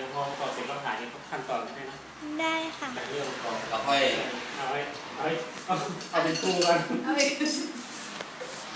ดี๋ยวพอต่อเสร็จเราถ่ายขั้นตอนให้นะได้ค่ะถ่ายเรื่องก่อนเราค่อยเอาไว้เอาไว้เอาเอาเป็นครูกันเอาไป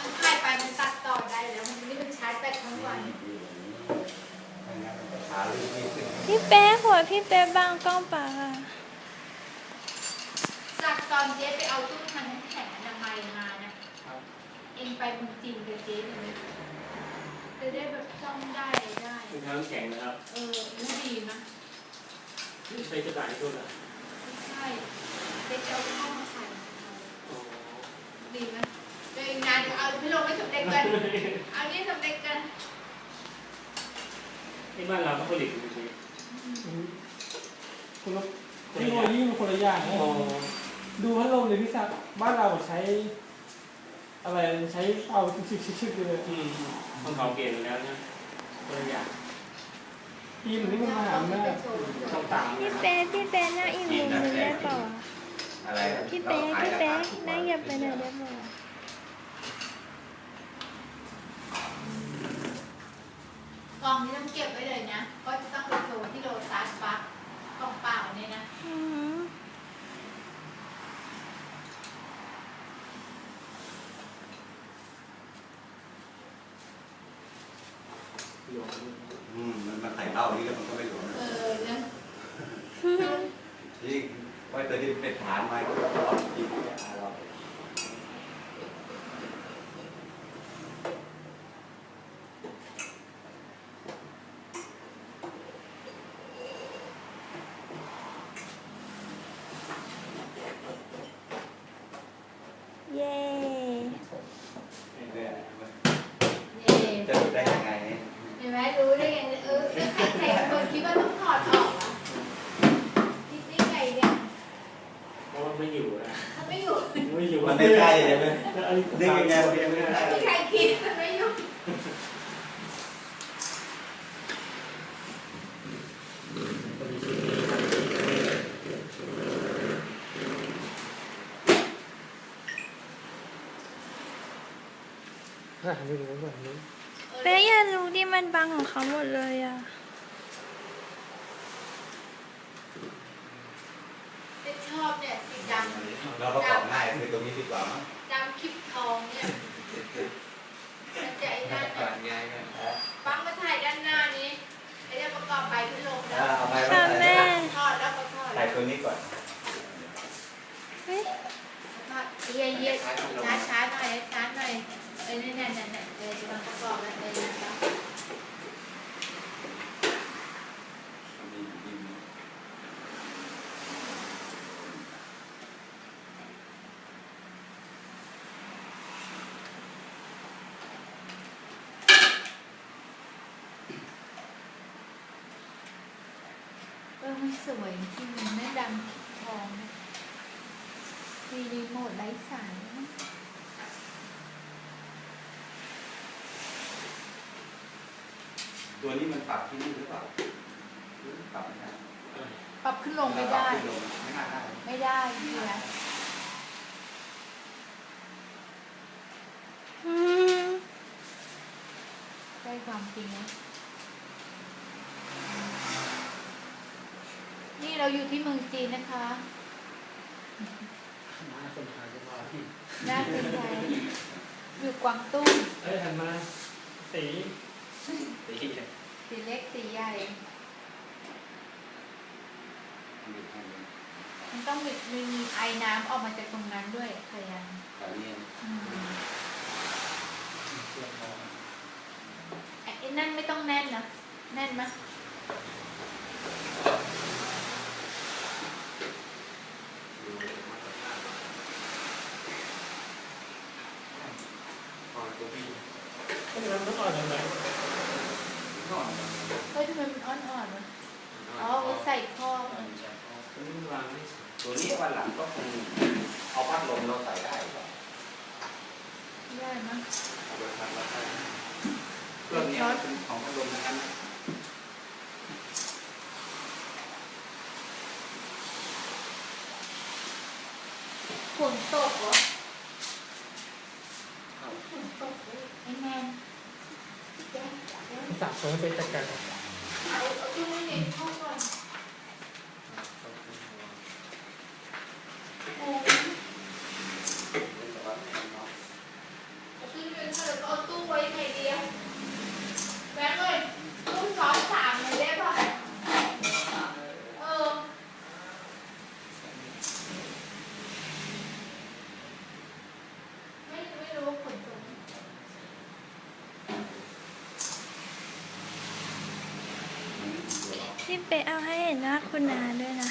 มันถ่ายไปมันตัดต่อได้แล้วมันไม่ได้เป็นชาร์จแบตทั้งวันหาลูกที่ขึ้นพี่เป๊ะหัวพี่เป๊ะบางกล้องปากอะจากตอนเจ๊ไปเอาตู้ทานน้ำแข็งอนามัยมานะ เองไปเมืองจีนกับเจ๊เลย จะได้แบบซ่อมได้ได้เป็นทางน้ำแข็งนะครับเออรู้ดีนะนี่ใช้กระดาษให้ด้วยนะไม่ใช่เจ๊จะเอาเข้ามาใส่โอ้ดีไหมเดี๋ยวอีกนานเดี๋ยวเอาพี่ลงไว้สำเร็จกันเอานี่สำเร็จกันที่บ้านเราก็ผลิตอยู่ดีคนละเทคโนโลยีมันคนละอย่างนะโอ้ดูพัดลมเลยพี่ศักดิ์บ้านเราใช้ อะไรใช้เอาชิกๆๆเลยอืมต้องเขาเกณฑ์อยู่แล้วนะตัวอย่างปีหนึ่งนี่มันมาหาแม่ต้องตามพี่นะเป๊ะพี่เป๊ะนั่งอีกมุมนึงได้เปล่าอะอะไรพี่เป๊ะพี่เป๊ะนั่งเหยียบไปหน่อยได้เปล่าอะกล่องนี้ต้องเก็บไว้เลยนะ ก็จะต้องไปโชว์ที่โรตัสปั๊บกล่องเปล่าเนี่ยนะ อือหือโยนอืมมันมาใส่เหล้านี่แล้วมันก็ไม่หลวมเออนะที่ไว้ตัวที่เป็นฐานไว้ก็ร้อนจริงเนี่ยเรา เย้ เนี่ย เย่ จะดูได้ยังไง เห็นไหมรู้ได้ไงเออใครใส่คนคิดว่าต้องถอดออกอะคิดได้ไงเนี่ย เพราะว่าไม่อยู่นะ ถ้าไม่อยู่ ไม่ อยู่มันไม่ใช่ใช่ไหมอันนี้ดึงยังไงมันยังไม่ได้ไม่มีใครคิดมันไม่อยู่อะนี่ดูแบบนี้เป๊ะอย่ารู้ดิมันบังของเขาหมดเลยอะ เจ๊ชอบเนี่ยสีดำ เราประกอบง่ายคือตรงนี้ดีกว่ามั้ง ดำคลิปทองเนี่ยมันจะไอ้นั่น กา น่ะ รง่ายกัน ปังมาถ่ายด้านหน้านี้ไอ้เนี่ยประกอบไปขึ้นลงแล้ว เอาไป ค่ะแม่ ทอดแล้วก็ทอด ใส่ตัวนี้ก่อน เฮ้ย ทอด เยี่ยเยี่ยช้าช้าหน่อยช้าหน่อยเอ้ยนี่นี่นี่นี่เออจะมาประกอบแล้วเออนะครับเออมันสวยจริงๆไม่ดำทองนะ มีรีโมทไร้สายนะตัวนี้มันปรับที่นี่หรือเปล่าปรับไม่ได้ปรับขึ้นลงไม่ได้ขึ้นลงไม่น่าได้ไม่ได้พี่นะอืมได้ความจริงนะนี่เราอยู่ที่เมืองจีนนะคะ มาคนถ่ายจะมาที่น่าสนใจอยู่กวางตุ้งเอ้ยหันมาสีตีเลยสีเล็กสีใหญ่มันต้องมีมีมีไอน้ำออกมาจากตรงนั้นด้วยพยายามตอนนี้อืมไอ้นั่นไม่ต้องแน่นนะแน่นไหม พอตัวพี่ ก็จะต้องอ่อนยังไงก่อนเฮ้ยทำไมมันอ่อนๆวะอ๋อไว้ใส่ข้อตัวนี้วางไม่ตัวนี้วันหลังก็คงเอาพัดลมเราใส่ได้ก่อนได้มั้งเอาไปพัดเราใส่เครื่องนี้เป็นของพัดลมนะครับฝนตกเหรอ สะสมเป็นตะกร ที่ไปเอาให้เห็นหน้าคุณนาด้วยนะ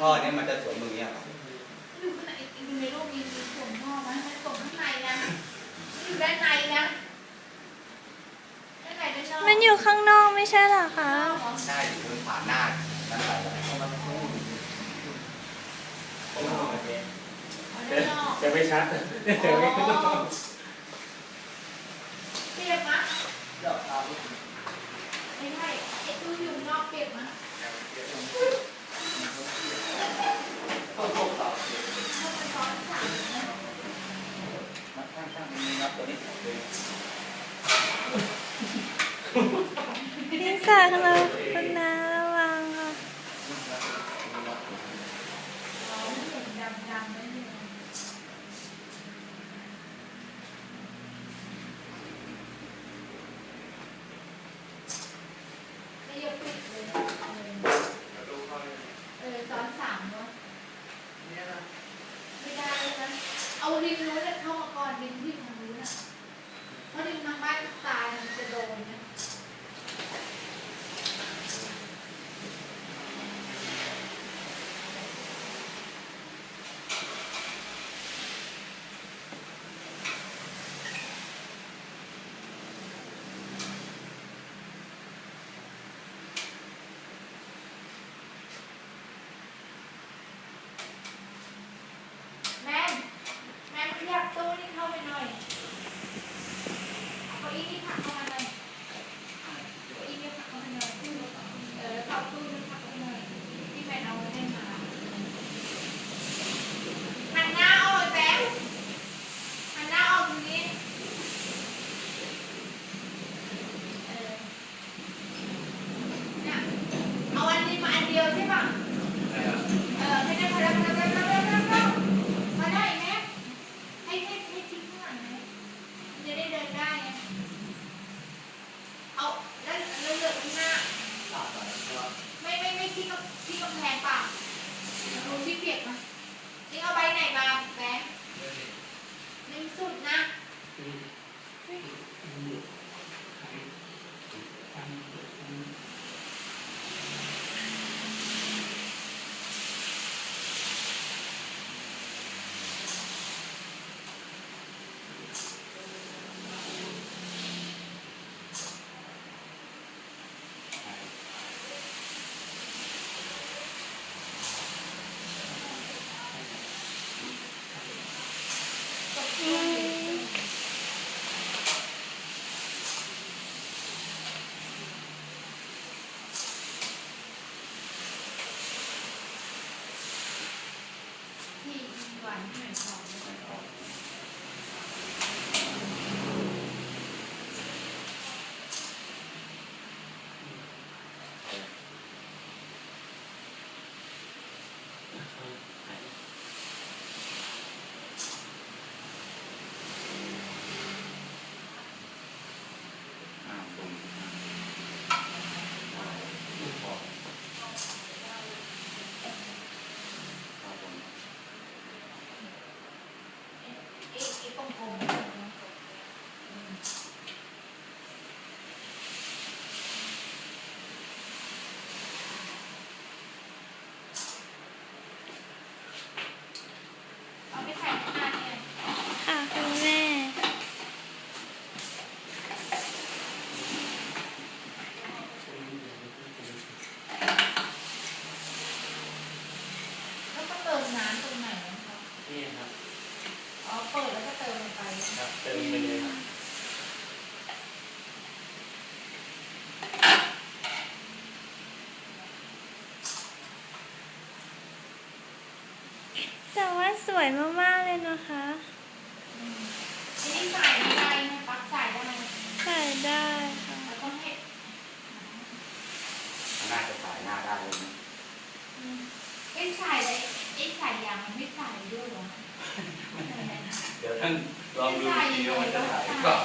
ท่อเนี้ยมันจะสวมตรงเนี้ยครับข้างในในโลกนี้มีส่วนท่อนะมันส่วนข้างในนะอยู่ด้านในนะมันอยู่ข้างนอกไม่ใช่หรอคะ ใช่อยู่บนขาหน้านั่นแหละโอ้โหจะไม่ชัดจะไม่ชัด นี่สาของเราคนน่ารักอะเออซ้อนสามเนะไม่ได้เลยนะเอาลิ้นรู้นเข้ามาก่อนลิ้นที่ทาง ถ้าลิงทางบ้านตายมันจะโดนนะ ฝันที่ไหนก่อน ไปจัดการเเปิดแล้วก็เติมลงไปครับเติมไปเลยครับแต่ว่าสวยมากๆเลยนะคะ ทีนี้ใส่ไม่ได้นะปลั๊กใส่ได้ใส่ได้ค่ะแล้วก็ให้น่าจะสายหน้าได้เลยนะ อืมไอ้ใส่เลยไอ้ใส่ยางมันไม่ใส่ด้วยเหรอ เดี๋ยวท่านลองดูทีว่ามันจะสายหรือเปล่า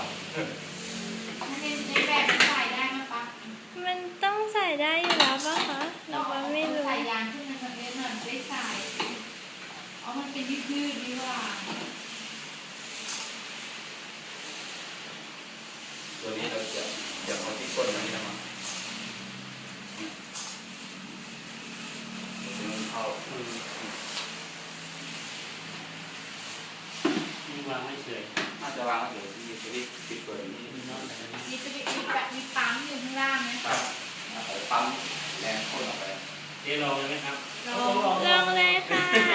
มันในในแบบมันใส่ได้ไหมปะ มันต้องใส่ได้อยู่แล้วป่ะคะหนูก็ไม่รู้ ใส่ยางขึ้นมาตรงนี้หน่อยได้ใส่อ๋อมันเป็นยืดๆดีว่า ตัวนี้เราจะเดี๋ยวเอาที่ก้นมันจะมาเดี๋ยวมันเข้า นี่วางไม่เฉย น่าจะวางไว้ เดี๋ยวที่จะได้ปิดเปิดนี้มีน้องแต่ละนี้มีจะมีมีแบบมีปั๊มอยู่ข้างล่างนะครับเอาปั๊มแรงข้นออกไปเดี๋ยวลองเลยไหมครับ ลอง ลองเลยค่ะแต่